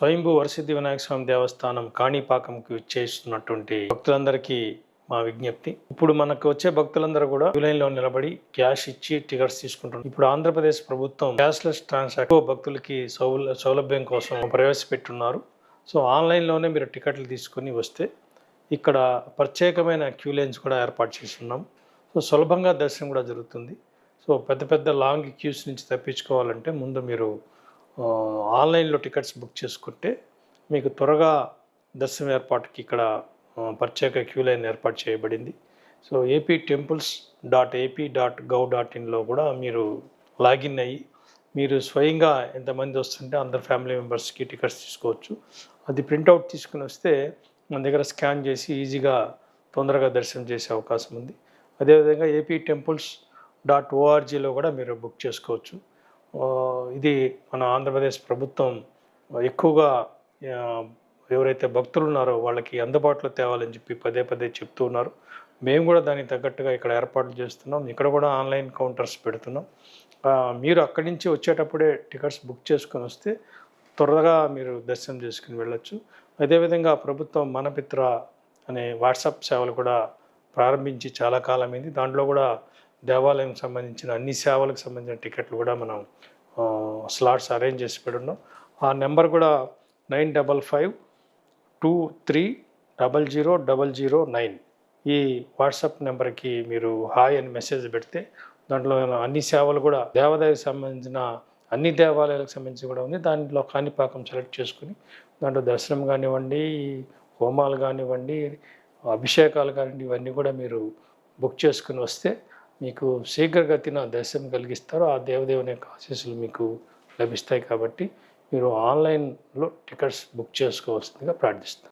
స్వయంభూ వరసిద్ధి వినాయక స్వామి దేవస్థానం కాణిపాకంకి చేస్తున్నటువంటి భక్తులందరికీ మా విజ్ఞప్తి. ఇప్పుడు మనకు వచ్చే భక్తులందరూ కూడా క్యూ లైన్లో నిలబడి క్యాష్ ఇచ్చి టికెట్స్ తీసుకుంటున్నారు. ఇప్పుడు ఆంధ్రప్రదేశ్ ప్రభుత్వం క్యాష్లెస్ ట్రాన్సాక్షన్ భక్తులకి సౌల సౌలభ్యం కోసం ప్రవేశపెట్టున్నారు. సో ఆన్లైన్లోనే మీరు టికెట్లు తీసుకొని వస్తే ఇక్కడ ప్రత్యేకమైన క్యూ లైన్స్ కూడా ఏర్పాటు చేస్తున్నాం. సో సులభంగా దర్శనం కూడా జరుగుతుంది. సో పెద్ద పెద్ద లాంగ్ క్యూస్ నుంచి తప్పించుకోవాలంటే ముందు మీరు ఆన్లైన్లో టికెట్స్ బుక్ చేసుకుంటే మీకు త్వరగా దర్శనం ఏర్పాటుకి ఇక్కడ ప్రత్యేక క్యూ లైన్ ఏర్పాటు చేయబడింది. So AP temples dot AP dot gov dot ఇన్లో కూడా మీరు లాగిన్ అయ్యి మీరు స్వయంగా ఎంతమంది వస్తుంటే అందరు ఫ్యామిలీ మెంబర్స్కి టికెట్స్ తీసుకోవచ్చు. అది ప్రింట్అవుట్ తీసుకుని వస్తే మన దగ్గర స్కాన్ చేసి ఈజీగా తొందరగా దర్శనం చేసే అవకాశం ఉంది. అదేవిధంగా ఏపీ టెంపుల్స్ డాట్ ఓఆర్జీలో కూడా మీరు బుక్ చేసుకోవచ్చు. ఇది మన ఆంధ్రప్రదేశ్ ప్రభుత్వం ఎక్కువగా ఎవరైతే భక్తులు ఉన్నారో వాళ్ళకి అందుబాటులో తేవాలని చెప్పి పదే పదే చెప్తూ ఉన్నారు. మేము కూడా దానికి తగ్గట్టుగా ఇక్కడ ఏర్పాట్లు చేస్తున్నాం. ఇక్కడ కూడా ఆన్లైన్ కౌంటర్స్ పెడుతున్నాం. మీరు అక్కడి నుంచి వచ్చేటప్పుడే టికెట్స్ బుక్ చేసుకొని వస్తే త్వరగా మీరు దర్శనం చేసుకుని వెళ్ళొచ్చు. అదేవిధంగా ప్రభుత్వం మనపిత్ర అనే వాట్సాప్ సేవలు కూడా ప్రారంభించి చాలా కాలమైంది. దాంట్లో కూడా దేవాలయం సంబంధించిన అన్ని సేవలకు సంబంధించిన టికెట్లు కూడా మనం స్లాట్స్ అరేంజ్ చేసి పెడున్నాం. ఆ నెంబర్ కూడా nine double five two three double zero double zero nine. ఈ వాట్సాప్ నెంబర్కి మీరు హాయ్ అని మెసేజ్ పెడితే దాంట్లో అన్ని సేవలు కూడా దేవాదాయకు సంబంధించిన అన్ని దేవాలయాలకు సంబంధించి కూడా ఉంది. దాంట్లో కాణిపాకం సెలెక్ట్ చేసుకుని దాంట్లో దర్శనం కానివ్వండి హోమాలు కానివ్వండి అభిషేకాలు కానివ్వండి ఇవన్నీ కూడా మీరు బుక్ చేసుకుని వస్తే మీకు శీఘ్రగతిన దర్శనం కలిగిస్తారు ఆ దేవదేవుని యొక్క ఆశీస్సులు మీకు లభిస్తాయి కాబట్టి మీరు ఆన్లైన్లో టికెట్స్ బుక్ చేసుకోవాల్సిందిగా ప్రార్థిస్తాను